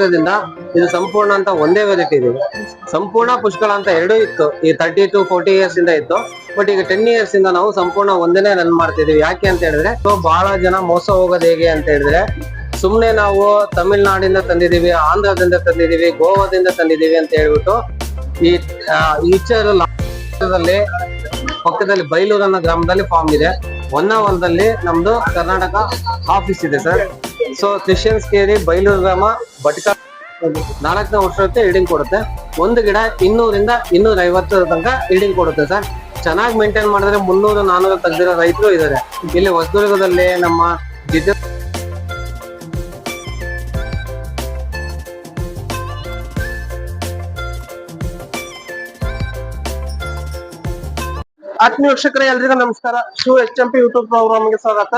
ವರ್ಷದಿಂದ ಇದು ಸಂಪೂರ್ಣ ಅಂತ ಒಂದೇ ವೆರೈಟಿ ಇದೆ. ಸಂಪೂರ್ಣ ಪುಷ್ಕಳ ಅಂತ ಎರಡೂ ಇತ್ತು. ಈ ತರ್ಟಿ ಟು ಫೋರ್ಟಿ ಇಯರ್ಸ್ ಇಂದ ಇತ್ತು. ಬಟ್ ಈಗ ಟೆನ್ ಇಯರ್ಸ್ ಇಂದ ನಾವು ಸಂಪೂರ್ಣ ಒಂದನೇ ರನ್ ಮಾಡ್ತಿದೀವಿ. ಯಾಕೆ ಅಂತ ಹೇಳಿದ್ರೆ ಸೊ ಬಹಳ ಜನ ಮೋಸ ಹೋಗೋದು ಹೇಗೆ ಅಂತ ಹೇಳಿದ್ರೆ, ಸುಮ್ನೆ ನಾವು ತಮಿಳ್ನಾಡಿಂದ ತಂದಿದೀವಿ, ಆಂಧ್ರದಿಂದ ತಂದಿದೀವಿ, ಗೋವಾದಿಂದ ತಂದಿದೀವಿ ಅಂತ ಹೇಳ್ಬಿಟ್ಟು ಈ ಈಚರ್ ಪಕ್ಕದಲ್ಲಿ ಬೈಲೂರು ಅನ್ನೋ ಗ್ರಾಮದಲ್ಲಿ ಫಾರ್ಮ್ ಇದೆ. ಹೊನ್ನಾವರದಲ್ಲಿ ನಮ್ದು ಕರ್ನಾಟಕ ಆಫೀಸ್ ಇದೆ ಸರ್. ಸೊ ಕ್ರಿಶ್ಚಿಯನ್ಸ್ ಕೇರಿ ಬೈಲೂರು ಗ್ರಾಮ ಭಟ್ಕ ನಾಲ್ಕನೇ ವರ್ಷಕ್ಕೆ ಇಲ್ಡಿಂಗ್ ಕೊಡುತ್ತೆ. ಒಂದು ಗಿಡ ಇನ್ನೂರಿಂದ ಇನ್ನೂರ ಐವತ್ತರ ತನಕ ಇಲ್ಡಿಂಗ್ ಕೊಡುತ್ತೆ ಸರ್. ಚೆನ್ನಾಗಿ ಮೇಂಟೈನ್ ಮಾಡಿದ್ರೆ ಮುನ್ನೂರು, ನಾನೂರು ತೆಗೆದಿರೋ ರೈತರು ಇದ್ದಾರೆ ಇಲ್ಲಿ ಹೊಸದುರ್ಗದಲ್ಲಿ ನಮ್ಮ ಜಿದ್ದ ಆತ್ಮೀಯ ವೀಕ್ಷಕರೇ, ಎಲ್ರಿಗೂ ನಮಸ್ಕಾರ. Shiva H M P YouTube ಪ್ರೋಗ್ರಾಮ್ಗೆ ಸ್ವಾಗತ.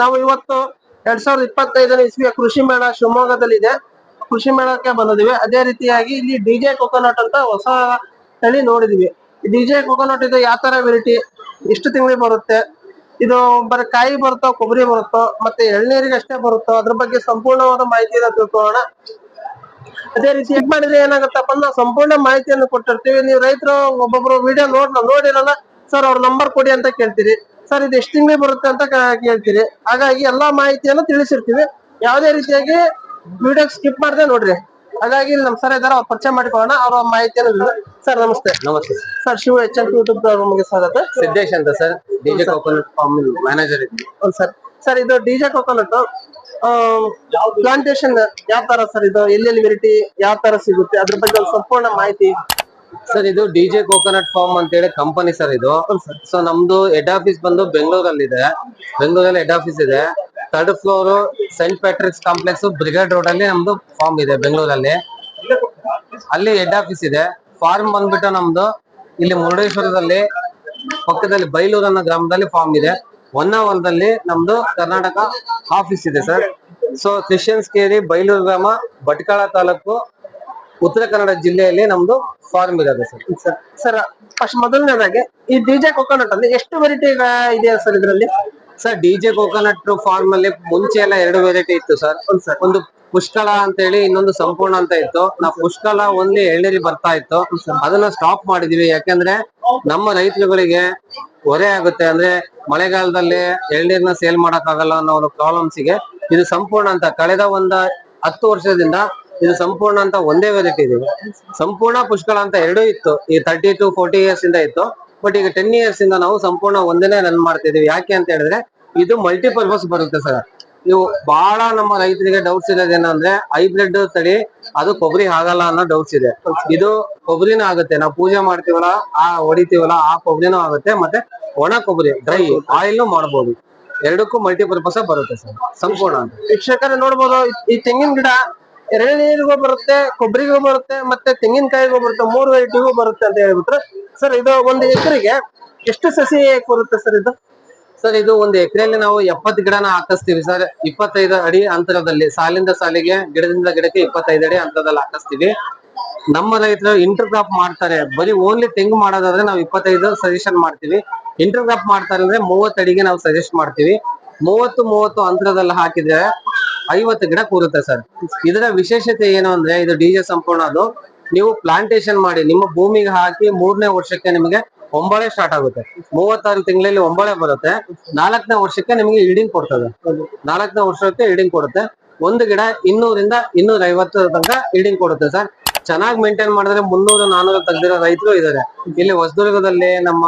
ನಾವು ಇವತ್ತು ಎರಡ್ ಸಾವಿರದ ಇಪ್ಪತ್ತೈದನೇ ಇಸ್ವಿಯ ಕೃಷಿ ಮೇಳ ಶಿವಮೊಗ್ಗದಲ್ಲಿದೆ. ಕೃಷಿ ಮೇಳಕ್ಕೆ ಬಂದಿದ್ದೀವಿ. ಅದೇ ರೀತಿಯಾಗಿ ಇಲ್ಲಿ ಡಿಜೆ ಕೊಕೊನಟ್ ಅಂತ ಹೊಸ ತಳಿ ನೋಡಿದೀವಿ ಡಿಜೆ ಕೊಕೊನಟ್ ಇದು ಯಾವ ತರ ವೆರೈಟಿ ಇಷ್ಟು ತಿಂಗಳಿಗೆ ಬರುತ್ತೆ. ಇದು ಬರೀ ಕಾಯಿ ಬರುತ್ತೋ, ಕೊಬ್ಬರಿ ಬರುತ್ತೋ, ಮತ್ತೆ ಎಳ್ನೀರಿಗೆ ಅಷ್ಟೇ ಬರುತ್ತೋ, ಅದ್ರ ಬಗ್ಗೆ ಸಂಪೂರ್ಣವಾದ ಮಾಹಿತಿಯನ್ನು ತಿಳ್ಕೊಳ್ಳೋಣ. ಅದೇ ರೀತಿ ಹೆಂಗ್ ಮಾಡಿದ್ರೆ ಏನಾಗುತ್ತಪ್ಪ ನಾವು ಸಂಪೂರ್ಣ ಮಾಹಿತಿಯನ್ನು ಕೊಟ್ಟಿರ್ತೀವಿ. ನೀವು ರೈತರು, ಒಬ್ಬೊಬ್ರು ವಿಡಿಯೋ ನೋಡ್ ನೋಡಿರಲ್ಲ, ಸರ್, ಅವ್ರ ನಂಬರ್ ಕೊಡಿ ಅಂತ ಕೇಳ್ತೀರಿ. ಸರ್ ಇದು ಎಷ್ಟು ತಿಂಗಳಿಗೆ ಬರುತ್ತೆ ಅಂತ ಕೇಳ್ತೀರಿ. ಹಾಗಾಗಿ ಎಲ್ಲಾ ಮಾಹಿತಿಯನ್ನು ತಿಳಿಸಿರ್ತೀವಿ. ಯಾವುದೇ ರೀತಿಯಾಗಿ ವಿಡಿಯೋ ಸ್ಕಿಪ್ ಮಾಡದೆ ನೋಡ್ರಿ. ಹಾಗಾಗಿ ಇಲ್ಲಿ ನಮ್ ಸರ್ ಇದಾರೆ ಅವ್ರ ಪರಿಚಯ ಮಾಡಿಕೊಳ್ಳೋಣ ಅವರ ಮಾಹಿತಿಯನ್ನು ಸರ್ ನಮಸ್ತೆ. ನಮಸ್ತೆ. Sir Shiva H N YouTube ನಮಗೆ ಸ್ವಾಗತ. ಸಿದ್ದೇಶ್ ಅಂತ sir DJ coconut farm manager ಇದ್ದೀನಿ ಸರ್ ಸರ್ ಇದು ಡಿಜೆ ಕೋಕೋನಟ್ ಪ್ಲಾಂಟೇಶನ್ ಯಾವ ತರ ಸರ್ ಇದು? ಎಲ್ಲೆಲ್ಲಿ ವೆರೈಟಿ ಯಾವ ತರ ಸಿಗುತ್ತೆ? ಅದ್ರ ಬಗ್ಗೆ ಒಂದು ಸಂಪೂರ್ಣ ಮಾಹಿತಿ ಸರ್ ಇದು ಡಿಜೆ ಕೋಕೋನಟ್ ಫಾರ್ಮ್ ಅಂತ ಹೇಳಿ ಕಂಪನಿ ಸರ್ ಇದು. ಸೊ ನಮ್ದು ಹೆಡ್ ಆಫೀಸ್ ಬಂದು ಬೆಂಗಳೂರಲ್ಲಿ ಇದೆ ಬೆಂಗಳೂರಲ್ಲಿ ಹೆಡ್ ಆಫೀಸ್ ಇದೆ. Third floor saint Patrick's complex brigade road ಅಲ್ಲಿ ನಮ್ದು ಫಾರ್ಮ್ ಇದೆ ಬೆಂಗಳೂರಲ್ಲಿ. ಅಲ್ಲಿ ಹೆಡ್ ಆಫೀಸ್ ಇದೆ. ಫಾರ್ಮ್ ಬಂದ್ಬಿಟ್ಟು ನಮ್ದು ಇಲ್ಲಿ ಮುರುಡೇಶ್ವರದಲ್ಲಿ ಪಕ್ಕದಲ್ಲಿ ಬೈಲೂರು ಅನ್ನೋ ಗ್ರಾಮದಲ್ಲಿ ಫಾರ್ಮ್ ಇದೆ. ಹೊನ್ನಾವರದಲ್ಲಿ ನಮ್ದು ಕರ್ನಾಟಕ ಆಫೀಸ್ ಇದೆ ಸರ್. ಸೊ ಕ್ರಿಶ್ಚಿಯನ್ಸ್ ಕೇರಿ ಬೈಲೂರು ಗ್ರಾಮ ಭಟ್ಕಳ ತಾಲೂಕು ಉತ್ತರ ಕನ್ನಡ ಜಿಲ್ಲೆಯಲ್ಲಿ ನಮ್ದು ಫಾರ್ಮ್ ಇರೋದು ಸರ್ ಸರ್ ಸರ್ ಫಸ್ಟ್ ಮೊದಲನೇದಾಗಿ ಈ ಡಿಜೆ ಕೊಕೊನಟ್ ಅಂದ್ರೆ ಎಷ್ಟು ವೆರೈಟಿ ಇದೆ ಸರ್ ಇದರಲ್ಲಿ? ಸರ್ ಡಿಜೆ ಕೋಕೋನಟ್ ಫಾರ್ಮ್ ಅಲ್ಲಿ ಮುಂಚೆ ಎಲ್ಲ ಎರಡು ವೆರೈಟಿ ಇತ್ತು ಸರ್ ಒಂದು ಪುಷ್ಕಳ ಅಂತ ಹೇಳಿ ಇನ್ನೊಂದು ಸಂಪೂರ್ಣ ಅಂತ ಇತ್ತು. ನಾವು ಪುಷ್ಕಳ ಒಂದೇ ಎಳ್ನೀರಿ ಬರ್ತಾ ಇತ್ತು. ಅದನ್ನ ಸ್ಟಾಪ್ ಮಾಡಿದೀವಿ. ಯಾಕಂದ್ರೆ ನಮ್ಮ ರೈತರುಗಳಿಗೆ ಹೊರೆ ಆಗುತ್ತೆ. ಅಂದ್ರೆ ಮಳೆಗಾಲದಲ್ಲಿ ಎಳ್ನೀರ್ನ ಸೇಲ್ ಮಾಡಕ್ ಆಗಲ್ಲ ಅನ್ನೋ ಒಂದು ಪ್ರಾಬ್ಲಮ್ಸ್ಗೆ ಇದು ಸಂಪೂರ್ಣ ಅಂತ. ಕಳೆದ ಒಂದ ಹತ್ತು ವರ್ಷದಿಂದ ಇದು ಸಂಪೂರ್ಣ ಅಂತ ಒಂದೇ ವೆರೈಟಿ ಇದೆ ಸಂಪೂರ್ಣ ಪುಷ್ಕಳ ಅಂತ ಎರಡೂ ಇತ್ತು. ಈ ತರ್ಟಿ ಟು ಫೋರ್ಟಿ ಇಯರ್ಸ್ ಇಂದ ಇತ್ತು. ಬಟ್ ಈಗ ಟೆನ್ ಇಯರ್ಸ್ ಇಂದ ನಾವು ಸಂಪೂರ್ಣ ಒಂದನೇ ರನ್ ಮಾಡ್ತಿದೀವಿ. ಯಾಕೆ ಅಂತ ಹೇಳಿದ್ರೆ, ಇದು ಮಲ್ಟಿಪರ್ಪಸ್ ಬರುತ್ತೆ ಸರ್. ನೀವು ಬಹಳ ನಮ್ಮ ರೈತರಿಗೆ ಡೌಟ್ಸ್ ಇರೋದೇನಂದ್ರೆ ಹೈಬ್ರಿಡ್ ತಳಿ, ಅದು ಕೊಬ್ಬರಿ ಆಗಲ್ಲ ಅನ್ನೋ ಡೌಟ್ಸ್ ಇದೆ. ಇದು ಕೊಬ್ಬರಿನೂ ಆಗುತ್ತೆ. ನಾವು ಪೂಜೆ ಮಾಡ್ತೀವಲ್ಲ, ಆ ಹೊಡಿತೀವಲ್ಲ, ಆ ಕೊಬ್ಬರಿನೂ ಆಗುತ್ತೆ. ಮತ್ತೆ ಒಣ ಕೊಬ್ಬರಿ ಡ್ರೈ ಆಯಿಲ್ ಮಾಡ್ಬೋದು. ಎರಡಕ್ಕೂ ಮಲ್ಟಿಪರ್ಪಸ್ ಬರುತ್ತೆ ಸರ್. ಸಂಪೂರ್ಣ ಅಂತ. ವೀಕ್ಷಕರೇ ನೋಡ್ಬೋದು, ಈ ತೆಂಗಿನ ಗಿಡ ಎಳ್ನೀರಿಗೂ ಬರುತ್ತೆ ಕೊಬ್ಬರಿಗೂ ಬರುತ್ತೆ, ಮತ್ತೆ ತೆಂಗಿನಕಾಯಿಗೂ ಬರುತ್ತೆ, ಮೂರು ವೆರೈಟಿಗೂ ಬರುತ್ತೆ ಅಂತ ಹೇಳ್ಬಿಟ್ರೆ ಸರ್ ಇದು ಒಂದು ಎಕರೆಗೆ ಎಷ್ಟು ಸಸಿ ಬರುತ್ತೆ ಸರ್ ಇದು? ಸರ್ ಇದು ಒಂದು ಎಕರೆಯಲ್ಲಿ ನಾವು ಎಪ್ಪತ್ತು ಗಿಡನ ಹಾಕಿಸ್ತೀವಿ ಸರ್ ಇಪ್ಪತ್ತೈದು ಅಡಿ ಅಂತರದಲ್ಲಿ, ಸಾಲಿಂದ ಸಾಲಿಗೆ, ಗಿಡದಿಂದ ಗಿಡಕ್ಕೆ ಇಪ್ಪತ್ತೈದು ಅಡಿ ಅಂತರದಲ್ಲಿ ಹಾಕಿಸ್ತೀವಿ. ನಮ್ಮ ರೈತರು ಇಂಟರ್ ಕ್ರಾಪ್ ಮಾಡ್ತಾರೆ. ಬರೀ ಓನ್ಲಿ ತೆಂಗು ಮಾಡೋದಾದ್ರೆ ನಾವು ಇಪ್ಪತ್ತೈದು ಸಜೆಷನ್ ಮಾಡ್ತೀವಿ. ಇಂಟರ್ ಕ್ರಾಪ್ ಮಾಡ್ತಾರೆ ಅಂದ್ರೆ ಮೂವತ್ತು ಅಡಿಗೆ ನಾವು ಸಜೆಸ್ಟ್ ಮಾಡ್ತೀವಿ. ಮೂವತ್ತು ಮೂವತ್ತು ಅಂತರದಲ್ಲಿ ಹಾಕಿದ್ರೆ ಐವತ್ತು ಗಿಡ ಕೂರುತ್ತೆ ಸರ್. ಇದರ ವಿಶೇಷತೆ ಏನು ಅಂದ್ರೆ ಇದು ಡಿಜೆ ಸಂಪೂರ್ಣ ಅದು. ನೀವು ಪ್ಲಾಂಟೇಶನ್ ಮಾಡಿ, ನಿಮ್ಮ ಭೂಮಿಗೆ ಹಾಕಿ ಮೂರನೇ ವರ್ಷಕ್ಕೆ ನಿಮಗೆ ಒಂಬಳೆ ಸ್ಟಾರ್ಟ್ ಆಗುತ್ತೆ. ಮೂವತ್ತಾರು ತಿಂಗಳಲ್ಲಿ ಒಂಬಳೆ ಬರುತ್ತೆ. ನಾಲ್ಕನೇ ವರ್ಷಕ್ಕೆ ನಿಮಗೆ ಇಡಿಂಗ್ ಕೊಡ್ತದೆ. ನಾಲ್ಕನೇ ವರ್ಷಕ್ಕೆ ಇಡಿಂಗ್ ಕೊಡುತ್ತೆ. ಒಂದು ಗಿಡ ಇನ್ನೂರಿಂದ ಇನ್ನೂರ ಐವತ್ತು ತನಕ ಇಡಿಂಗ್ ಕೊಡುತ್ತೆ ಸರ್. ಚೆನ್ನಾಗಿ ಮೇಂಟೈನ್ ಮಾಡಿದ್ರೆ ಮುನ್ನೂರು, ನಾನೂರು ತೆಗ್ದಿರೋ ರೈತರು ಇದ್ದಾರೆ ಇಲ್ಲಿ ಹೊಸದುರ್ಗದಲ್ಲಿ ನಮ್ಮ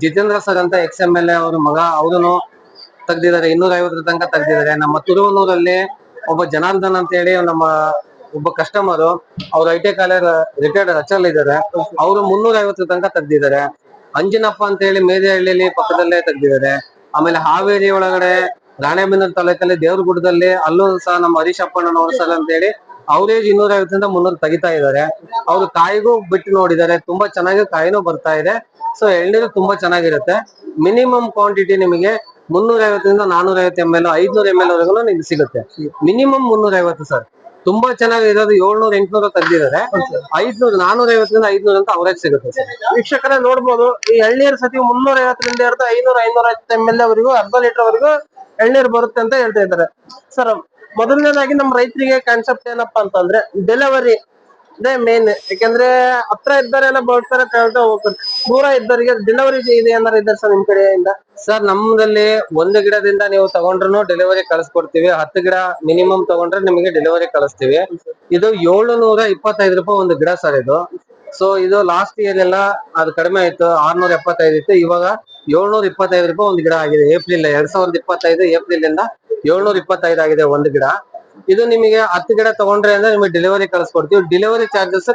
ಜಿತೇಂದ್ರ ಸರ್ ಅಂತ ಎಕ್ಸ್ ಎಂ ಎಲ್ ಎ ಅವ್ರ ಮಗ ಅವರನ್ನು ತೆಗ್ದಿದ್ದಾರೆ, ಇನ್ನೂರ ಐವತ್ತರ ತನಕ ತೆಗ್ದಿದ್ದಾರೆ. ನಮ್ಮ ತುರುವನೂರಲ್ಲಿ ಒಬ್ಬ ಜನಾರ್ದನ್ ಅಂತ ಹೇಳಿ ನಮ್ಮ ಒಬ್ಬ ಕಸ್ಟಮರ್ ಅವ್ರ ಐ ಟಿ ಕಾಲೇಜ್ ರಿಟೈರ್ಡ್ ರಚಲ್ ಇದ್ದಾರೆ. ಅವರು ಮುನ್ನೂರ ಐವತ್ತರ ತನಕ ತೆಗ್ದಿದ್ದಾರೆ. ಅಂಜನಪ್ಪ ಅಂತ ಹೇಳಿ ಮೇದಹಳ್ಳಿಲಿ ಪಕ್ಕದಲ್ಲೇ ತೆಗ್ದಿದ್ದಾರೆ. ಆಮೇಲೆ ಹಾವೇರಿ ಒಳಗಡೆ ರಾಣೆಬೆನ್ನೂರು ತಾಲೂಕಲ್ಲಿ ದೇವ್ರಗುಡ್ಡದಲ್ಲಿ ಅಲ್ಲೂ ಸಹ ನಮ್ಮ ಹರೀಶ್ ಅಪ್ಪಣ್ಣನವರು ಸರ್ ಅಂತ ಹೇಳಿ ಅವರೇಜ್ ಇನ್ನೂರ ಐವತ್ತರಿಂದ ಮುನ್ನೂರು ತೆಗಿತಾ ಇದ್ದಾರೆ. ಅವ್ರು ಕಾಯಿಗೂ ಬಿಟ್ಟು ನೋಡಿದ್ದಾರೆ. ತುಂಬಾ ಚೆನ್ನಾಗಿ ಕಾಯಿನೂ ಬರ್ತಾ ಇದೆ. ಸೊ ಎಳ್ನೀರು ತುಂಬಾ ಚೆನ್ನಾಗಿರುತ್ತೆ. ಮಿನಿಮಮ್ ಕ್ವಾಂಟಿಟಿ ನಿಮಗೆ ಮುನ್ನೂರ ಐವತ್ತರಿಂದ ನಾನೂರ ಐವತ್ತು ಎಂ ಎಲ್ ಐದ್ನೂರ ಎಂ ಎಲ್ ವರೆಗೂ ನಿಮ್ಗೆ ಸಿಗುತ್ತೆ. ಮಿನಿಮಮ್ ಮುನ್ನೂರ ಐವತ್ತು ಸರ್. ತುಂಬಾ ಚೆನ್ನಾಗಿರೋದು ಏಳ್ನೂರ, ಎಂಟ್ನೂರ ತೆಗ್ದಿದ್ದಾರೆ ಐದ್ನೂರ ನಾನೂರ ಐವತ್ತರಿಂದ ಐದ್ನೂರ ಅಂತ ಅವರೇಜ್ ಸಿಗುತ್ತೆ ವೀಕ್ಷಕರೇ ನೋಡ್ಬೋದು, ಈ ಎಳ್ನೀರ್ ಸತಿ ಮುನ್ನೂರ ಐವತ್ತರಿಂದ ಹಿಡಿದು ಐನೂರ ಐನೂರ ಐವತ್ತು ಎಂ ಎಲ್ ವರೆಗೂ, ಅರ್ಧ ಲೀಟರ್ ವರೆಗೂ ಎಳ್ನೀರ್ ಬರುತ್ತೆ ಅಂತ ಹೇಳ್ತಾ ಇದ್ದಾರೆ. ಸರ್, ಮೊದಲನೇದಾಗಿ ನಮ್ಮ ರೈತರಿಗೆ ಕಾನ್ಸೆಪ್ಟ್ ಏನಪ್ಪಾ ಅಂತಂದ್ರೆ ಡೆಲಿವರಿ ಅದೇ ಮೇನ್ ಯಾಕಂದ್ರೆ ಹತ್ರ ಇದ್ದವರೆಲ್ಲ ಬರ್ತಾರೆ ತಗೊಳ್ತಾ ಹೋಗ್ತಾರೆ. ದೂರ ಇದ್ದವರಿಗೆ ಡೆಲಿವರಿ ಇದೆ ಏನಾರ ಇದ್ದಾರೆ ಸರ್ ನಿಮ್ ಕಡೆಯಿಂದ. ಸರ್ ನಮ್ಮದಲ್ಲಿ ಒಂದು ಗಿಡದಿಂದ ನೀವು ತಗೊಂಡ್ರು ಡೆಲಿವರಿ ಕಳಿಸ್ಕೊಡ್ತೀವಿ. ಹತ್ತು ಗಿಡ ಮಿನಿಮಮ್ ತಗೊಂಡ್ರೆ ನಿಮಗೆ ಡೆಲಿವರಿ ಕಳಿಸ್ತೀವಿ. ಇದು ಏಳುನೂರ ಇಪ್ಪತ್ತೈದು ರೂಪಾಯಿ ಒಂದು ಗಿಡ ಸರ್ ಇದು. ಸೊ ಇದು ಲಾಸ್ಟ್ ಇಯರ್ ಎಲ್ಲ ಅದು ಕಡಿಮೆ ಆಯ್ತು. ಆರ್ನೂರ ಎಪ್ಪತ್ತೈದು ಇತ್ತು. ಇವಾಗ ಏಳ್ನೂರ ಇಪ್ಪತ್ತೈದು ರೂಪಾಯಿ ಒಂದು ಗಿಡ ಆಗಿದೆ. ಏಪ್ರಿಲ್ ಎರಡ್ ಸಾವಿರದ ಇಪ್ಪತ್ತೈದು ಏಪ್ರಿಲ್ ಇಂದ ಏಳ್ನೂರ ಇಪ್ಪತ್ತೈದು ಆಗಿದೆ ಒಂದು ಗಿಡ. ಇದು ನಿಮಗೆ ಹತ್ತು ಗಿಡ ತಗೊಂಡ್ರೆ ಅಂದ್ರೆ ನಿಮಗೆ ಡೆಲಿವರಿ ಕಳಿಸ್ಕೊಡ್ತೀವಿ. ಡೆಲಿವರಿ ಚಾರ್ಜಸ್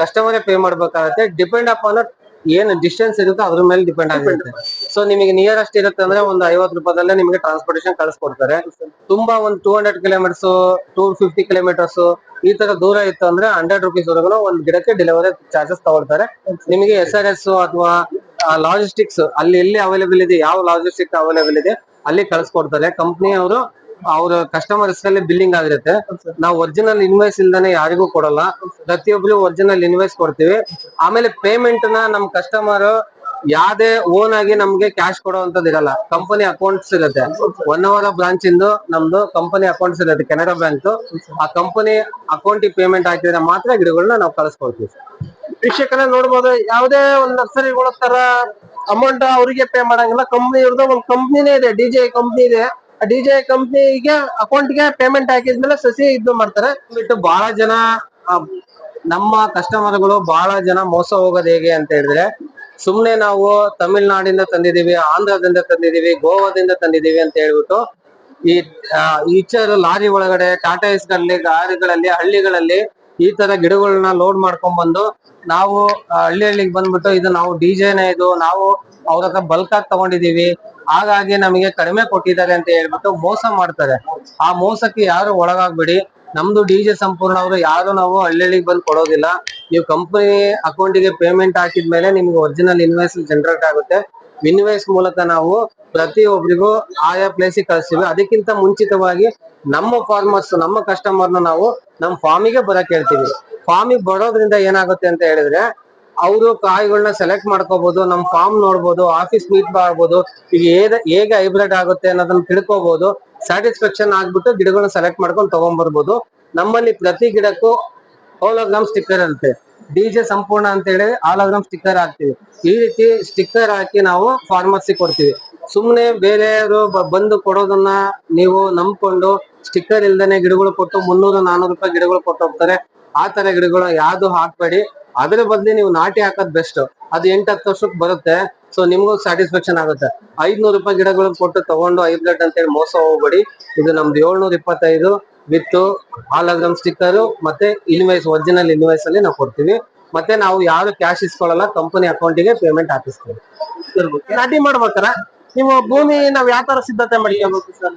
ಕಸ್ಟಮರೇ ಪೇ ಮಾಡ್ಬೇಕಾಗತ್ತೆ. ಡಿಪೆಂಡ್ ಅಪಾನ್ ಏನು ಡಿಸ್ಟೆನ್ಸ್ ಇರುತ್ತೋ ಅದ್ರ ಮೇಲೆ ಡಿಪೆಂಡ್ ಆಗಿರುತ್ತೆ. ಸೊ ನಿಮಗೆ ನಿಯರೆಸ್ಟ್ ಇರುತ್ತೆ ಅಂದ್ರೆ ಒಂದು ಐವತ್ತು ರೂಪಾಯಿದಲ್ಲೇ ನಿಮಗೆ ಟ್ರಾನ್ಸ್ಪೋರ್ಟೇಷನ್ ಕಳಿಸ್ಕೊಡ್ತಾರೆ. ತುಂಬಾ ಒಂದು two hundred kilometres two fifty kilometres ಈ ತರ ದೂರ ಇತ್ತು ಅಂದ್ರೆ ಹಂಡ್ರೆಡ್ ರುಪೀಸ್ ವರೆಗೂ ಒಂದು ಗಿಡಕ್ಕೆ ಡೆಲಿವರಿ ಚಾರ್ಜಸ್ ತಗೊಳ್ತಾರೆ. ನಿಮಗೆ ಎಸ್ ಆರ್ ಎಸ್ ಅಥವಾ ಲಾಜಿಸ್ಟಿಕ್ಸ್ ಅಲ್ಲಿ ಎಲ್ಲಿ ಅವೈಲೇಬಲ್ ಇದೆ ಯಾವ ಲಾಜಿಸ್ಟಿಕ್ ಅವೈಲೇಬಲ್ ಇದೆ ಅಲ್ಲಿ ಕಳಿಸ್ಕೊಡ್ತಾರೆ. ಕಂಪ್ನಿ ಅವರು ಅವ್ರ ಕಸ್ಟಮರ್ಸ್ ಅಲ್ಲಿ ಬಿಲ್ಲಿಂಗ್ ಆಗಿರುತ್ತೆ. ನಾವು ಒರಿಜಿನಲ್ ಇನ್ವಾಯ್ಸ್ ಇಲ್ದಾನೆ ಯಾರಿಗೂ ಕೊಡಲ್ಲ. ಪ್ರತಿಯೊಬ್ರು ಒರಿಜಿನಲ್ ಇನ್ವಾಯ್ಸ್ ಕೊಡ್ತೀವಿ. ಆಮೇಲೆ ಪೇಮೆಂಟ್ನ ನಮ್ ಕಸ್ಟಮರ್ ಯಾವ್ದೇ ಓನ್ ಆಗಿ ನಮ್ಗೆ ಕ್ಯಾಶ್ ಕೊಡುವಂತದ್ದು ಇರಲ್ಲ. ಕಂಪನಿ ಅಕೌಂಟ್ಸ್ ಇರುತ್ತೆ. ಒನ್ ಅವರ್ ಬ್ರಾಂಚ್ ಇಂದು ನಮ್ದು ಕಂಪನಿ ಅಕೌಂಟ್ಸ್ ಇರುತ್ತೆ, ಕೆನರಾ ಬ್ಯಾಂಕ್ ಆ ಕಂಪನಿ ಅಕೌಂಟ್ ಪೇಮೆಂಟ್ ಹಾಕಿದ್ರೆ ಮಾತ್ರ ಗಿಡಗಳನ್ನ ನಾವು ಕಳಿಸ್ಕೊಡ್ತೀವಿ ವೀಕ್ಷಕರೇ ನೋಡ್ಬೋದು, ಯಾವುದೇ ಒಂದು ನರ್ಸರಿಗಳ ತರ ಅಮೌಂಟ್ ಅವರಿಗೆ ಪೇ ಮಾಡಂಗಿಲ್ಲ. ಕಂಪ್ನಿ ಇರೋದು ಒಂದು ಕಂಪ್ನಿನೇ ಇದೆ ಡಿಜೆ ಕಂಪ್ನಿ ಇದೆ. ಆ ಡಿಜೆ ಕಂಪ್ನಿಗೆ ಅಕೌಂಟ್ಗೆ ಪೇಮೆಂಟ್ ಹಾಕಿದ್ಮೇಲೆ ಸಸಿ ಇದು ಮಾಡ್ತಾರೆ. ಬಿಟ್ಟು ಬಹಳ ಜನ ನಮ್ಮ ಕಸ್ಟಮರ್ಗಳು ಬಹಳ ಜನ ಮೋಸ ಹೋಗೋದು ಹೇಗೆ ಅಂತ ಹೇಳಿದ್ರೆ, ಸುಮ್ನೆ ನಾವು ತಮಿಳ್ನಾಡಿಂದ ತಂದಿದೀವಿ ಆಂಧ್ರದಿಂದ ತಂದಿದೀವಿ ಗೋವಾದಿಂದ ತಂದಿದೀವಿ ಅಂತ ಹೇಳ್ಬಿಟ್ಟು, ಈ ಈಚರ್ ಲಾರಿ ಒಳಗಡೆ ಟಾಟಾ ಗಳಲ್ಲಿ ಗಾರಿಗಳಲ್ಲಿ, ಹಳ್ಳಿಗಳಲ್ಲಿ ಈ ತರ ಗಿಡಗಳನ್ನ ಲೋಡ್ ಮಾಡ್ಕೊಂಡ್ ಬಂದು ನಾವು ಹಳ್ಳಿ ಹಳ್ಳಿಗೆ ಬಂದ್ಬಿಟ್ಟು ಇದು ನಾವು ಡಿಜೆನೇ ಇದು, ನಾವು ಅವ್ರ ಹತ್ರ ಬಲ್ಕ್ ಆಗಿ ತಗೊಂಡಿದೀವಿ. ಹಾಗಾಗಿ ನಮಗೆ ಕಡಿಮೆ ಕೊಟ್ಟಿದ್ದಾರೆ ಅಂತ ಹೇಳ್ಬಿಟ್ಟು ಮೋಸ ಮಾಡ್ತಾರೆ. ಆ ಮೋಸಕ್ಕೆ ಯಾರು ಒಳಗಾಗ್ಬೇಡಿ. ನಮ್ದು ಡಿ ಜೆ ಸಂಪೂರ್ಣ ಅವರು ಯಾರು ನಾವು ಹಳ್ಳಿಗೆ ಬಂದು ಕೊಡೋದಿಲ್ಲ. ನೀವು ಕಂಪನಿ ಅಕೌಂಟಿಗೆ ಪೇಮೆಂಟ್ ಹಾಕಿದ್ಮೇಲೆ ನಿಮ್ಗೆ ಒರಿಜಿನಲ್ ಇನ್ವೈಸ್ ಜನರೇಟ್ ಆಗುತ್ತೆ. ಇನ್ವಾಯ್ಸ್ ಮೂಲಕ ನಾವು ಪ್ರತಿಯೊಬ್ಬರಿಗೂ ಆಯಾ ಪ್ಲೇಸಿಗೆ ಕಳಿಸ್ತೀವಿ. ಅದಕ್ಕಿಂತ ಮುಂಚಿತವಾಗಿ ನಮ್ಮ ಫಾರ್ಮರ್ಸ್ ನಮ್ಮ ಕಸ್ಟಮರ್ನ ನಾವು ನಮ್ಮ ಫಾರ್ಮಿಗೆ ಬರಕ್ ಹೇಳ್ತೀವಿ. ಫಾರ್ಮಿಗೆ ಬರೋದ್ರಿಂದ ಏನಾಗುತ್ತೆ ಅಂತ ಹೇಳಿದ್ರೆ ಅವರು ಕಾಯಿಗಳನ್ನ ಸೆಲೆಕ್ಟ್ ಮಾಡ್ಕೋಬಹುದು ನಮ್ ಫಾರ್ಮ್ ನೋಡ್ಬೋದು ಆಫೀಸ್ ಮೀಟ್ ಮಾಡ್ಬೋದು, ಈಗ ಹೇಗೆ ಹೈಬ್ರಿಡ್ ಆಗುತ್ತೆ ಅನ್ನೋದನ್ನ ತಿಳ್ಕೋಬಹುದು ಸ್ಯಾಟಿಸ್ಫ್ಯಾಕ್ಷನ್ ಆಗ್ಬಿಟ್ಟು ಗಿಡಗಳನ್ನ ಸೆಲೆಕ್ಟ್ ಮಾಡ್ಕೊಂಡು ತಗೊಂಡ್ಬರ್ಬೋದು ನಮ್ಮಲ್ಲಿ ಪ್ರತಿ ಗಿಡಕ್ಕೂ ಹೋಲೋಗ್ರಾಮ್ ಸ್ಟಿಕ್ಕರ್ ಇರುತ್ತೆ. ಡಿಜೆ ಸಂಪೂರ್ಣ ಅಂತ ಹೇಳಿ ಆಲೋಗ್ರಾಮ್ ಸ್ಟಿಕ್ಕರ್ ಹಾಕ್ತಿವಿ. ಈ ರೀತಿ ಸ್ಟಿಕ್ಕರ್ ಹಾಕಿ ನಾವು ಫಾರ್ಮರ್ಸಿ ಕೊಡ್ತೀವಿ. ಸುಮ್ನೆ ಬೇರೆಯವರು ಬಂದು ಕೊಡೋದನ್ನ ನೀವು ನಂಬ್ಕೊಂಡು ಸ್ಟಿಕ್ಕರ್ ಇಲ್ದೇನೆ ಗಿಡಗಳು ಕೊಟ್ಟು ಮುನ್ನೂರು, ನಾನೂರು ರೂಪಾಯಿ ಗಿಡಗಳು ಕೊಟ್ಟು ಹೋಗ್ತಾರೆ. ಆ ತರ ಗಿಡಗಳು ಯಾವ್ದು ಹಾಕ್ಬೇಡಿ. ಅದ್ರ ಬದ್ಲಿ ನೀವು ನಾಟಿ ಹಾಕೋದ್ ಬೆಸ್ಟ್ ಅದು ಎಂಟ್ ಹತ್ತು ವರ್ಷಕ್ಕೆ ಬರುತ್ತೆ ಸೊ ನಿಮ್ಗೂ ಸ್ಯಾಟಿಸ್ಫ್ಯಾಕ್ಷನ್ ಆಗುತ್ತೆ. ಐದ್ನೂರು ರೂಪಾಯಿ ಗಿಡಗಳು ಕೊಟ್ಟು ತಗೊಂಡು ಹೈಬ್ರಿಡ್ ಅಂತ ಹೇಳಿ ಮೋಸ ಹೋಗ್ಬೇಡಿ. ಇದು ನಮ್ದು ಏಳ್ನೂರ ಇಪ್ಪತ್ತೈದು ವಿತ್ ಆಲೋಗ್ರಾಮ್ ಸ್ಟಿಕ್ಕರ್ ಮತ್ತೆ ಇನ್ವಾಯ್ಸ್ ಒರಿಜಿನಲ್ ಇನ್ವೈಸ್ ಅಲ್ಲಿ ನಾವು ಕೊಡ್ತೀವಿ. ಮತ್ತೆ ನಾವು ಯಾರು ಕ್ಯಾಶ್ ಇಸ್ಕೊಳ್ಳಲ್ಲ ಕಂಪನಿ ಅಕೌಂಟಿಗೆ ಪೇಮೆಂಟ್ ಹಾಕಿಸ್ತೀವಿ. ನಾಟಿ ಮಾಡ್ಬೇಕಾರ ನೀವು ಭೂಮಿ ನಾವ್ ಯಾವ ತರ ಸಿದ್ಧತೆ ಮಾಡ್ಕೋಬೇಕು ಸರ್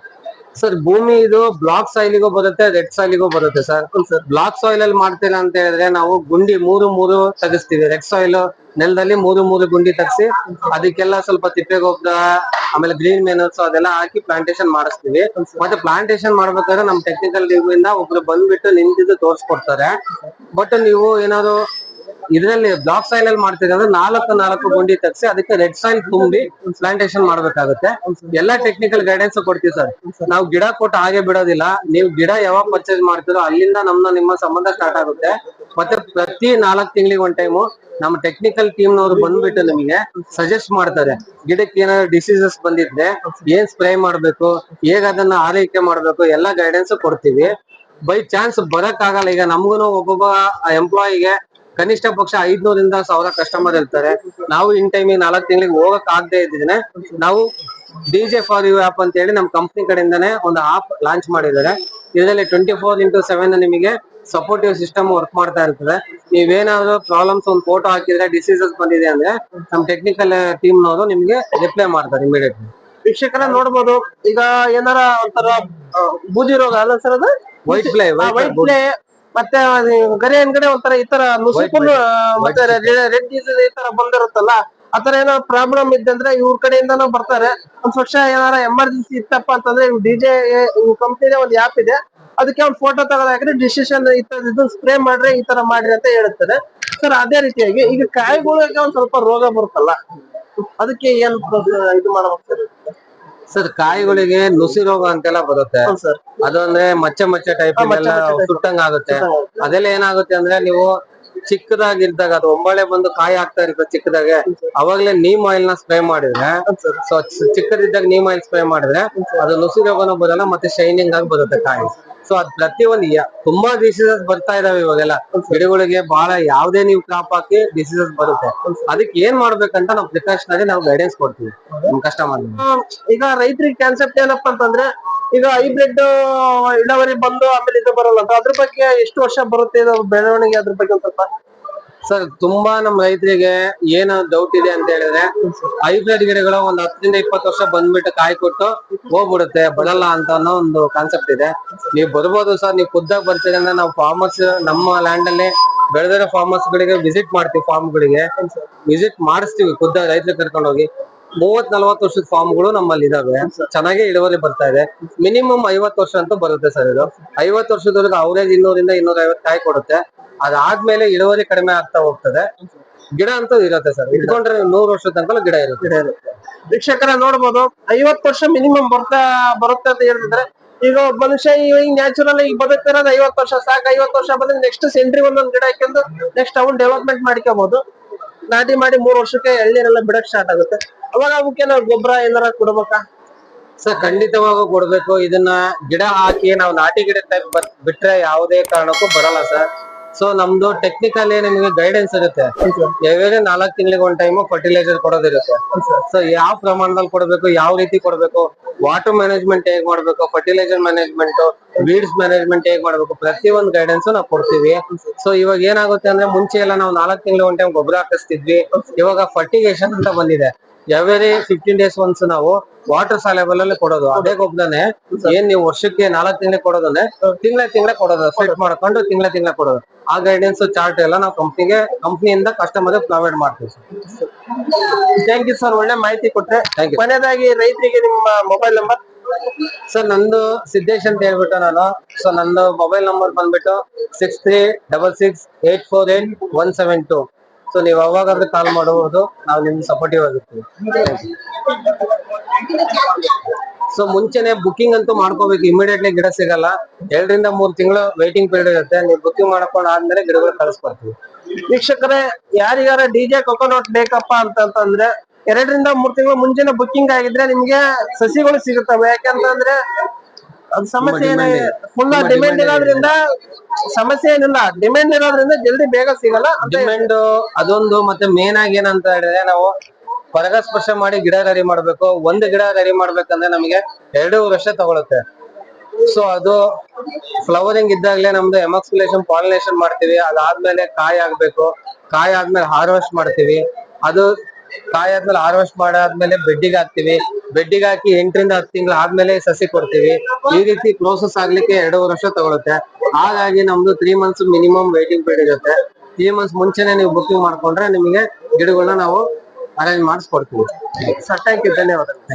ಸರ್ ಭೂಮಿ ಇದು ಬ್ಲಾಕ್ ಸಾಯಿಲಿಗೂ ಬರುತ್ತೆ ರೆಡ್ ಸಾಯ್ಲಿಗೂ ಬರುತ್ತೆ ಸರ್ ಬ್ಲಾಕ್ ಸಾಯಿಲ್ ಅಲ್ಲಿ ಮಾಡ್ತೀರಾ ಅಂತ ಹೇಳಿದ್ರೆ ನಾವು ಗುಂಡಿ ಮೂರು ಮೂರು ತಗಿಸ್ತೀವಿ. ರೆಡ್ ಸಾಯಿಲ್ ನೆಲದಲ್ಲಿ ಮೂರು ಮೂರು ಗುಂಡಿ ತಗ್ಸಿ, ಅದಕ್ಕೆಲ್ಲ ಸ್ವಲ್ಪ ತಿಪ್ಪೆ ಗೊಬ್ಬರ, ಆಮೇಲೆ ಗ್ರೀನ್ ಮೆನರ್ಸ್ ಅದೆಲ್ಲ ಹಾಕಿ ಪ್ಲಾಂಟೇಶನ್ ಮಾಡಿಸ್ತೀವಿ. ಮತ್ತೆ ಪ್ಲಾಂಟೇಶನ್ ಮಾಡ್ಬೇಕಾದ್ರೆ ನಮ್ ಟೆಕ್ನಿಕಲ್ ಇಂದ ಒಬ್ರು ಬಂದ್ಬಿಟ್ಟು ನಿಂತಿದ್ದು ತೋರಿಸ್ಕೊಡ್ತಾರೆ. ಬಟ್ ನೀವು ಏನಾದ್ರು ಇದರಲ್ಲಿ ಬ್ಲಾಕ್ ಸಾಯಿಲ್ ಅಲ್ಲಿ ಮಾಡ್ತೀವಿ ಅಂದ್ರೆ ನಾಲ್ಕು ನಾಲ್ಕು ಗುಂಡಿ ತಗ್ಸಿ ಅದಕ್ಕೆ ರೆಡ್ ಸಾಯಿಲ್ ತುಂಬಿ ಪ್ಲಾಂಟೇಶನ್ ಮಾಡ್ಬೇಕಾಗುತ್ತೆ. ಎಲ್ಲಾ ಟೆಕ್ನಿಕಲ್ ಗೈಡೆನ್ಸ್ ಕೊಡ್ತೀವಿ ಸರ್ ನಾವು ಗಿಡ ಕೊಟ್ಟು ಹಾಗೆ ಬಿಡೋದಿಲ್ಲ. ನೀವು ಗಿಡ ಯಾವಾಗ ಪರ್ಚೇಸ್ ಮಾಡ್ತೀರೋ ಅಲ್ಲಿಂದ ನಮ್ಮ ನಿಮ್ಮ ಸಂಬಂಧ ಸ್ಟಾರ್ಟ್ ಆಗುತ್ತೆ. ಮತ್ತೆ ಪ್ರತಿ ನಾಲ್ಕು ತಿಂಗಳಿಗೆ ಒಂದ್ ಟೈಮು ನಮ್ಮ ಟೆಕ್ನಿಕಲ್ ಟೀಮ್ ನವರು ಬಂದ್ಬಿಟ್ಟು ನಿಮಗೆ ಸಜೆಸ್ಟ್ ಮಾಡ್ತಾರೆ. ಗಿಡಕ್ಕೆ ಏನಾದ್ರು ಡಿಸೀಸಸ್ ಬಂದಿದ್ರೆ ಏನ್ ಸ್ಪ್ರೇ ಮಾಡ್ಬೇಕು, ಹೇಗ ಅದನ್ನ ಆರೈಕೆ ಮಾಡ್ಬೇಕು ಎಲ್ಲಾ ಗೈಡೆನ್ಸ್ ಕೊಡ್ತೀವಿ. ಬೈ ಚಾನ್ಸ್ ಬರಕ್ ಆಗಲ್ಲ ಈಗ ನಮ್ಗು ಒಬ್ಬೊಬ್ಬ ಎಂಪ್ಲಾಯಿಗೆ ಕನಿಷ್ಠ ಪಕ್ಷ ಐದ್ನೂರಿಂದ ಸಾವಿರ ಕಸ್ಟಮರ್ ಇರ್ತಾರೆ. ನಾವು ಇನ್ ಟೈಮ್ ನಾಲ್ಕು ತಿಂಗಳಿಗೆ ಹೋಗಕ್ ಆಗದೆ ಇದ್ದೇನೆ ನಾವು ಡಿಜೆ ಫಾರ್ ಯು ಆಪ್ ಅಂತ ಹೇಳಿ ನಮ್ಮ ಕಂಪ್ನಿ ಕಡೆಯಿಂದಾನೆ ಒಂದು ಆಪ್ ಲಾಂಚ್ ಮಾಡಿದ್ದಾರೆ. ಇದರಲ್ಲಿ ಟ್ವೆಂಟಿ ಫೋರ್ ಇಂಟು ಸೆವೆನ್ ನಿಮಗೆ ಸಪೋರ್ಟಿವ್ ಸಿಸ್ಟಮ್ ವರ್ಕ್ ಮಾಡ್ತಾ ಇರ್ತದೆ. ನೀವೇನಾದ್ರೂ ಪ್ರಾಬ್ಲಮ್ಸ್ ಒಂದು ಫೋಟೋ ಹಾಕಿದ್ರೆ ಡಿಸೀಸಸ್ ಬಂದಿದೆ ಅಂದ್ರೆ ನಮ್ಮ ಟೆಕ್ನಿಕಲ್ ಟೀಮ್ ನವರು ನಿಮ್ಗೆ ರಿಪ್ಲೈ ಮಾಡ್ತಾರೆ ಇಮಿಡಿಯೇಟ್ಲಿ ವೀಕ್ಷಕರ ನೋಡ್ಬೋದು ಈಗ ಏನಾರ ಒಂಥರ ಬೂದಿ ರೋಗ ಅಲ್ಲ ಸರ್ ಅದು? ವೈಟ್ ಫ್ಲೈ ವೈಟ್ ಪ್ಲೇ ಮತ್ತೆ ಗರಿ ಹಿಂದ್ಗಡೆ ಒಂಥರ ಈ ತರ ನುಸುಕುಲು ಮತ್ತೆ ರೆಡ್ ಡಿಸೀಸ್ ಈ ತರ ಬಂದಿರುತ್ತಲ್ಲ ಆತರ ಏನೋ ಪ್ರಾಬ್ಲಮ್ ಇದ್ದಂದ್ರೆ ಇವ್ರ ಕಡೆಯಿಂದನೂ ಬರ್ತಾರೆ. ಒಂದ್ ಪಕ್ಷ ಏನಾರ ಎಮರ್ಜೆನ್ಸಿ ಇತ್ತಪ್ಪ ಅಂತಂದ್ರೆ ಇವ್ ಡಿಜೆ ಕಂಪ್ನಿದೆ ಒಂದ್ ಆಪ್ ಇದೆ. ಅದಕ್ಕೆ ಒಂದ್ ಫೋಟೋ ತಗೊಳಕ್ರೆ ಡಿಸಿಷನ್ ಇದು ಸ್ಪ್ರೇ ಮಾಡ್ರಿ ಈ ತರ ಮಾಡ್ರಿ ಅಂತ ಹೇಳುತ್ತದೆ ಸರ್ ಅದೇ ರೀತಿಯಾಗಿ ಈಗ ಕಾಯಿಗಳಿಗೆ ಒಂದ್ ಸ್ವಲ್ಪ ರೋಗ ಬರುತ್ತಲ್ಲ ಅದಕ್ಕೆ ಏನ್ ಇದು ಮಾಡ್ಬೇಕು ಸರ್ ಸರ್ ಕಾಯಿಗಳಿಗೆ ನುಸಿ ರೋಗ ಅಂತೆಲ್ಲ ಬರುತ್ತೆ. ಹೌದು ಸರ್. ಅದು ಅಂದ್ರೆ ಮಚ್ಚೆ ಮಚ್ಚೆ ಟೈಪ್ ಮಚ್ಚೆ ಮಚ್ಚೆ type. ಸುಟ್ಟಂಗ್ ಆಗುತ್ತೆ ಅದೆಲ್ಲ ಏನಾಗುತ್ತೆ ಅಂದ್ರೆ ನೀವು ಚಿಕ್ಕದಾಗಿದ್ದಾಗ ಅದು ಒಂಬಳೆ ಬಂದು ಕಾಯಿ ಆಗ್ತಾ ಇರುತ್ತೆ ಚಿಕ್ಕದಾಗೆ. ಅವಾಗ್ಲೇ ನೀಮ್ ಆಯಿಲ್ನ ಸ್ಪ್ರೇ ಮಾಡಿದ್ರೆ, ಸೊ ಚಿಕ್ಕದಿದ್ದಾಗ ನೀಮ್ ಆಯಿಲ್ ಸ್ಪ್ರೇ ಮಾಡಿದ್ರೆ ಅದು ನುಸಿ ರೋಗನೂ ಬರಲ್ಲ ಮತ್ತೆ ಶೈನಿಂಗ್ ಆಗಿ ಬರುತ್ತೆ ಕಾಯಿ. ಸೊ ಅದ್ ಪ್ರತಿಯೊಂದು ತುಂಬಾ ಡಿಸೀಸಸ್ ಬರ್ತಾ ಇದಾವೆ ಇವಾಗೆಲ್ಲ. ಗಿಡಗಳಿಗೆ ಬಹಳ ಯಾವ್ದೇ ನೀವು ಕ್ರಾಪ್ ಹಾಕಿ ಡಿಸೀಸಸ್ ಬರುತ್ತೆ. ಅದಕ್ಕೆ ಏನ್ ಮಾಡ್ಬೇಕಂತ ನಾವು ಪ್ರಿಕಾಷನರಿ ನಾವು ಗೈಡೆನ್ಸ್ ಕೊಡ್ತೀವಿ ನಮ್ ಕಸ್ಟಮರ್ ಈಗ ರೈತರಿಗೆ ಕಾನ್ಸೆಪ್ಟ್ ಏನಪ್ಪಾ ಅಂತಂದ್ರೆ ಈಗ ಹೈಬ್ರಿಡ್ ಇಳುವರಿ ಬಂದು ಆಮೇಲೆ ಇದು ಬರಲ್ಲ. ಅಂತ ಅದ್ರ ಬಗ್ಗೆ ಎಷ್ಟು ವರ್ಷ ಬರುತ್ತೆ ಇದು ಬೆಳವಣಿಗೆ ಅದ್ರ ಬಗ್ಗೆ ಒಂದ್ ಸ್ವಲ್ಪ? ಸರ್ ತುಂಬಾ ನಮ್ ರೈತರಿಗೆ ಏನ ಡೌಟ್ ಇದೆ ಅಂತ ಹೇಳಿದ್ರೆ ಹೈಬ್ರಿಡ್ ಗಿಡಗಳು ಒಂದ್ ಹತ್ತರಿಂದ ಇಪ್ಪತ್ತು ವರ್ಷ ಬಂದ್ಬಿಟ್ಟು ಕಾಯಿ ಕೊಟ್ಟು ಹೋಗ್ಬಿಡುತ್ತೆ ಬರಲ್ಲ ಅಂತ ಅನ್ನೋ ಒಂದು ಕಾನ್ಸೆಪ್ಟ್ ಇದೆ. ನೀವು ಬರ್ಬೋದು ಸರ್ ನೀವು ಖುದ್ದಾಗ ಬರ್ತೀರಿ ಅಂದ್ರೆ ನಾವು ಫಾರ್ಮರ್ಸ್ ನಮ್ಮ ಲ್ಯಾಂಡ್ ಅಲ್ಲಿ ಬೆಳೆದಿರೋ ಫಾರ್ಮರ್ಸ್ ಗಳಿಗೆ ವಿಸಿಟ್ ಮಾಡ್ತೀವಿ ಫಾರ್ಮ್ ಗಳಿಗೆ. ವಿಸಿಟ್ ಮಾಡಿಸ್ತೀವಿ ಖುದ್ದಾಗ ರೈತರು ಕರ್ಕೊಂಡು ಹೋಗಿ ಮೂವತ್ ನಲ್ವತ್ತು ವರ್ಷದ ಫಾರ್ಮ್ಗಳು ನಮ್ಮಲ್ಲಿ ಇದಾವೆ. ಚೆನ್ನಾಗಿ ಇಳುವರಿ ಬರ್ತಾ ಇದೆ. ಮಿನಿಮಮ್ ಐವತ್ತು ವರ್ಷ ಅಂತೂ ಬರುತ್ತೆ ಸರ್ ಇದು. ಐವತ್ ವರ್ಷದವರೆಗೆ ಅವರೇಜ್ ಇನ್ನೂರಿಂದ ಇನ್ನೂರ ಐವತ್ ಕಾಯಿ ಕೊಡುತ್ತೆ. ಅದಾದ್ಮೇಲೆ ಇಳುವರಿ ಕಡಿಮೆ ಆಗ್ತಾ ಹೋಗ್ತದೆ. ಗಿಡ ಅಂತ ಇರುತ್ತೆ ಸರ್. ಇಟ್ಕೊಂಡ್ರೆ ನೂರು ವರ್ಷದ ತನಕ ಗಿಡ ಇರುತ್ತೆ. ವೀಕ್ಷಕರ ನೋಡ್ಬೋದು ಐವತ್ ವರ್ಷ ಮಿನಿಮಮ್ ಬರ್ತಾ, ಬರುತ್ತೆ ಅಂತ ಹೇಳ್ತಿದ್ರೆ, ಈಗ ಮನುಷ್ಯ ಈಗ ನ್ಯಾಚುರಲ್ ಈಗ ಬದುಕ್ತಿರೋದು ಐವತ್ ವರ್ಷ, ಸಾಕು ಐವತ್ ವರ್ಷ ಬಂದ್ರೆ ನೆಕ್ಸ್ಟ್ ಸೆಂಟ್ರಿ ಒಂದೊಂದು ಗಿಡ ಹಾಕೊಂಡು ನೆಕ್ಸ್ಟ್ ಅವ್ನ್ ಡೆವಲಪ್ಮೆಂಟ್ ಮಾಡ್ಕೋಬಹುದು ನಾಟಿ ಮಾಡಿ ಮೂರ್ ವರ್ಷಕ್ಕೆ ಎಳ್ನೀರೆಲ್ಲ ಬಿಡಕ್ ಸ್ಟಾರ್ಟ್ ಆಗುತ್ತೆ. ಅವಾಗ ಅವಕ್ಕೆ ನಾವು ಗೊಬ್ಬರ ಏನಾರ ಕೊಡ್ಬೇಕಾ? ಸರ್, ಖಂಡಿತವಾಗೂ ಕೊಡ್ಬೇಕು. ಇದನ್ನ ಗಿಡ ಹಾಕಿ ನಾವು ನಾಟಿ ಗಿಡ ಬಿಟ್ರೆ ಯಾವುದೇ ಕಾರಣಕ್ಕೂ ಬರಲ್ಲ ಸರ್. ಸೊ ನಮ್ದು ಟೆಕ್ನಿಕಲಿ ನಿಮಗೆ ಗೈಡೆನ್ಸ್ ಇರುತ್ತೆ. ಎವ್ರಿ ನಾಲ್ಕು ತಿಂಗಳಿಗೆ ಒಂದ್ ಟೈಮ್ ಫರ್ಟಿಲೈಸರ್ ಕೊಡೋದಿರುತ್ತೆ. ಸೊ ಯಾವ ಪ್ರಮಾಣದಲ್ಲಿ ಕೊಡಬೇಕು, ಯಾವ ರೀತಿ ಕೊಡಬೇಕು ವಾಟರ್ ಮ್ಯಾನೇಜ್ಮೆಂಟ್ ಹೇಗ್ ಮಾಡ್ಬೇಕು ಫರ್ಟಿಲೈಸರ್ ಮ್ಯಾನೇಜ್ಮೆಂಟ್ ವೀಡ್ಸ್ ಮ್ಯಾನೇಜ್ಮೆಂಟ್ ಹೇಗ್ ಮಾಡ್ಬೇಕು ಒಂದು ಗೈಡೆನ್ಸ್ ನಾವು ಕೊಡ್ತೀವಿ. ಸೊ ಇವಾಗ ಏನಾಗುತ್ತೆ ಅಂದ್ರೆ ಮುಂಚೆ ಎಲ್ಲ ನಾವು ನಾಲ್ಕು ತಿಂಗಳು ಒಂದ್ ಟೈಮ್ ಗೊಬ್ಬರ ಹಾಕಿಸ್ತಿದ್ವಿ. ಇವಾಗ ಫರ್ಟಿಗೇಷನ್ ಅಂತ ಬಂದಿದೆ. ಎವರಿ ಫಿಫ್ಟೀನ್ ಡೇಸ್ ಒನ್ಸ್ ನಾವು ವಾಟರ್ ಸಾಲೆಬಲ್ ಅಲ್ಲಿ ಕೊಡೋದು. ಅದೇ ಗೊಬ್ಬರನೇ ಏನ್ ನೀವು ವರ್ಷಕ್ಕೆ ನಾಲ್ಕು ತಿಂಗಳಿಗೆ ಕೊಡೋದನ್ನೇ ತಿಂಗಳ ತಿಂಗಳ ಕೊಡೋದು. ಸೆಟ್ ಮಾಡ್ಕೊಂಡು ತಿಂಗಳ ತಿಂಗಳ ಕೊಡೋದು. ಆ ಗೈಡೆನ್ಸ್ ಚಾರ್ಟ್ ಎಲ್ಲ ನಾವು ಕಂಪ್ನಿಗೆ ಕಂಪ್ನಿಯಿಂದ ಕಸ್ಟಮರ್ ಪ್ರೊವೈಡ್ ಮಾಡ್ತೀವಿ ಥ್ಯಾಂಕ್ ಯು ಸರ್ ಒಳ್ಳೆ ಮಾಹಿತಿ ಕೊಟ್ರೆ ಥ್ಯಾಂಕ್ ಯು ಕೊನೆಯದಾಗಿ ರೈತರಿಗೆ ನಿಮ್ಮ ಮೊಬೈಲ್ ನಂಬರ್ ಸರ್ ನಂದು ಸಿದ್ದೇಶ್ ಅಂತ ಹೇಳ್ಬಿಟ್ಟು ನಾನು. ಸೊ ನಂದು ಮೊಬೈಲ್ ನಂಬರ್ ಬಂದ್ಬಿಟ್ಟು six three double six eight four eight one seven two so ನೀವು ಅವಾಗಾದ್ರೆ ಕಾಲ್ ಮಾಡಬಹುದು ನಾವು ನಿಮ್ಗೆ ಸಪೋರ್ಟಿವ್ ಆಗಿರ್ತೀವಿ ಸೊ ಮುಂಚೆನೆ ಬುಕಿಂಗ್ ಅಂತೂ ಮಾಡ್ಕೋಬೇಕು. ಇಮಿಡಿಯೇಟ್ಲಿ ಗಿಡ ಸಿಗಲ್ಲ. ಎರಡರಿಂದ ಮೂರ್ ತಿಂಗಳು ವೈಟಿಂಗ್ ಪೀರಿಯಡ್ ಇರುತ್ತೆ. ನೀವು ಬುಕಿಂಗ್ ಮಾಡ್ಕೊಂಡು ಆದ್ಮೇಲೆ ಗಿಡಗಳು ಕಳಿಸ್ಕೊಡ್ತೀವಿ. ವೀಕ್ಷಕರೇ, ಯಾರಿಗಾರ ಡಿಜೆ ಕೊಕೊನಟ್ ಬೇಕಪ್ಪ ಅಂತಂತಂದ್ರೆ ಎರಡರಿಂದ ಮೂರ್ ತಿಂಗಳು ಮುಂಚೆನೆ ಬುಕ್ಕಿಂಗ್ ಆಗಿದ್ರೆ ನಿಮ್ಗೆ ಸಸಿಗಳು ಸಿಗುತ್ತವೆ. ಯಾಕಂತಂದ್ರೆ ಸಮಸ್ಯೆ ಫುಲ್ ಡಿಮ್ಯಾಂಡ್ ಇರೋದ್ರಿಂದ ಸಮಸ್ಯೆ ಏನಿಲ್ಲ. ಡಿಮ್ಯಾಂಡ್ ಇರೋದ್ರಿಂದ ಜಲ್ದಿ ಬೇಗ ಸಿಗಲ್ಲ ಡಿಮ್ಯಾಂಡ್ ಅದೊಂದು ಮತ್ತೆ ಮೇನ್ ಆಗಿ ಏನಂತ ಹೇಳಿದ್ರೆ ನಾವು ಪರಾಗಸ್ಪರ್ಶ ಮಾಡಿ ಗಿಡ ರೆಡಿ ಮಾಡ್ಬೇಕು. ಒಂದು ಗಿಡ ರೆಡಿ ಮಾಡ್ಬೇಕಂದ್ರೆ ನಮಗೆ ಎರಡು ವರ್ಷ ತಗೊಳುತ್ತೆ. ಸೊ ಅದು ಫ್ಲವರಿಂಗ್ ಇದ್ದಾಗಲೇ ನಮ್ದು ಎಮಕ್ಸುಲೇಷನ್ ಪಾಲಿನೇಷನ್ ಮಾಡ್ತೀವಿ. ಅದಾದ್ಮೇಲೆ ಕಾಯಿ ಆಗ್ಬೇಕು. ಕಾಯಿ ಆದ್ಮೇಲೆ ಹಾರ್ವೆಸ್ಟ್ ಮಾಡ್ತೀವಿ. ಅದು ಕಾಯಿ ಆದ್ಮೇಲೆ ಹಾರ್ವೆಸ್ಟ್ ಮಾಡಾದ್ಮೇಲೆ ಬೆಡ್ಡಿಗೆ ಹಾಕ್ತಿವಿ. ಬೆಡ್ಡಿಗೆ ಹಾಕಿ ಎಂಟರಿಂದ ಹತ್ತು ತಿಂಗಳು ಆದ್ಮೇಲೆ ಸಸಿ ಕೊಡ್ತೀವಿ. ಈ ರೀತಿ ಪ್ರೋಸೆಸ್ ಆಗ್ಲಿಕ್ಕೆ ಎರಡು ವರ್ಷ ತಗೊಳುತ್ತೆ. ಹಾಗಾಗಿ ನಮ್ದು three months minimum waiting period ಇರುತ್ತೆ. ತ್ರೀ ಮಂತ್ಸ್ ಮುಂಚೆನೆ ನೀವು ಬುಕಿಂಗ್ ಮಾಡ್ಕೊಂಡ್ರೆ ನಿಮಗೆ ಗಿಡಗಳನ್ನ ನಾವು ಅರೇಂಜ್ ಮಾಡಿಸ್ಕೊಡ್ತೀವಿ ಯು ಧನ್ಯವಾದಗಳು.